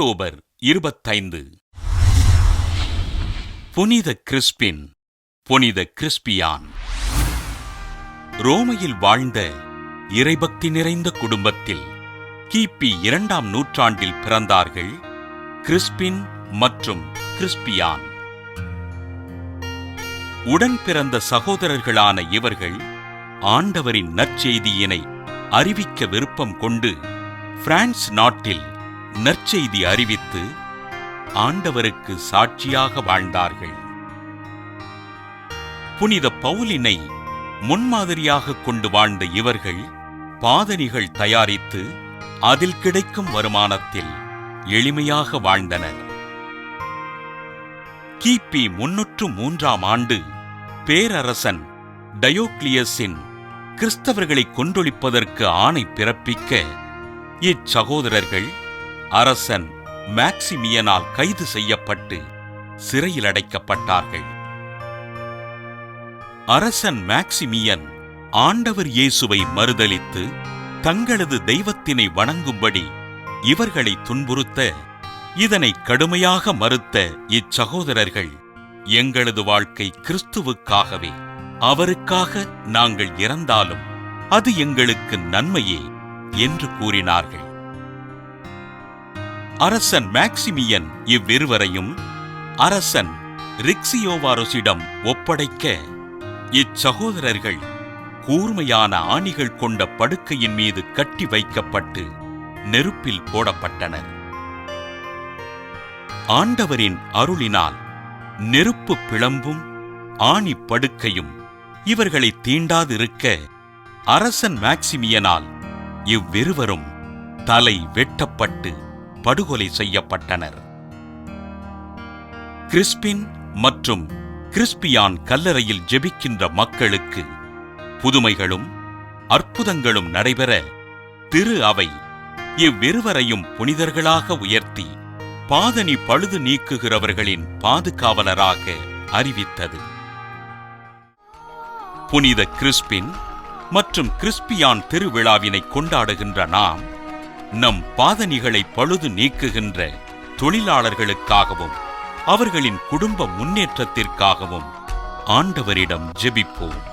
October இருபத்தைந்து. புனித Crispin புனித கிறிஸ்பியான். ரோமையில் வாழ்ந்த இறைபக்தி நிறைந்த குடும்பத்தில் கிபி இரண்டாம் நூற்றாண்டில் பிறந்தார்கள் கிறிஸ்பின் மற்றும் கிறிஸ்பியான். உடன் பிறந்த சகோதரர்களான இவர்கள் ஆண்டவரின் நற்செய்தியினை அறிவிக்க விருப்பம் கொண்டு பிரான்ஸ் நாட்டில் நற்செய்தி அறிவித்து ஆண்டவருக்கு சாட்சியாக வாழ்ந்தார்கள். புனித பவுலினை முன்மாதிரியாக கொண்டு வாழ்ந்த இவர்கள் பாதணிகள் தயாரித்து அதில் கிடைக்கும் வருமானத்தில் எளிமையாக வாழ்ந்தனர். கிபி முன்னூற்று மூன்றாம் ஆண்டு பேரரசன் டயோக்ளியஸின் கிறிஸ்தவர்களை கொன்றொழிப்பதற்கு ஆணை பிறப்பிக்க இச்சகோதரர்கள் அரசன் மேக்சிமியனால் கைது செய்யப்பட்டு சிறையில் அடைக்கப்பட்டார்கள். அரசன் மேக்சிமியன் ஆண்டவர் இயேசுவை மறுதளித்து தங்களது தெய்வத்தினை வணங்கும்படி இவர்களை துன்புறுத்த இதனை கடுமையாக மறுத்த இச்சகோதரர்கள் எங்களது வாழ்க்கை கிறிஸ்துவுக்காகவே அவருக்காக நாங்கள் இறந்தாலும் அது எங்களுக்கு நன்மையே என்று கூறினார்கள். அரசன் மேக்சிமியன் இவ்விருவரையும் அரசன் ரிக்ஸியோவாரோசிடம் ஒப்படைக்க இச்சகோதரர்கள் கூர்மையான ஆணிகள் கொண்ட படுக்கையின் மீது கட்டி வைக்கப்பட்டு நெருப்பில் போடப்பட்டனர். ஆண்டவரின் அருளினால் நெருப்பு பிளம்பும் ஆணி படுக்கையும் இவர்களை தீண்டாதிருக்க அரசன் மேக்சிமியனால் இவ்விருவரும் தலை வெட்டப்பட்டு படுகொலை செய்யப்பட்டனர். கிறிஸ்பின் மற்றும் கிறிஸ்பியான் கல்லறையில் ஜெபிக்கின்ற மக்களுக்கு புதுமைகளும் அற்புதங்களும் நடைபெற திரு அவை இவ்விருவரையும் புனிதர்களாக உயர்த்தி பாதணி பழுது நீக்குகிறவர்களின் பாதுகாவலராக அறிவித்தது. புனித கிறிஸ்பின் மற்றும் கிறிஸ்பியான் திருவிழாவினை கொண்டாடுகின்ற நாம் நம் பாதணிகளை பழுது நீக்குகின்ற தொழிலாளர்களுக்காகவும் அவர்களின் குடும்ப முன்னேற்றத்திற்காகவும் ஆண்டவரிடம் ஜெபிப்போம்.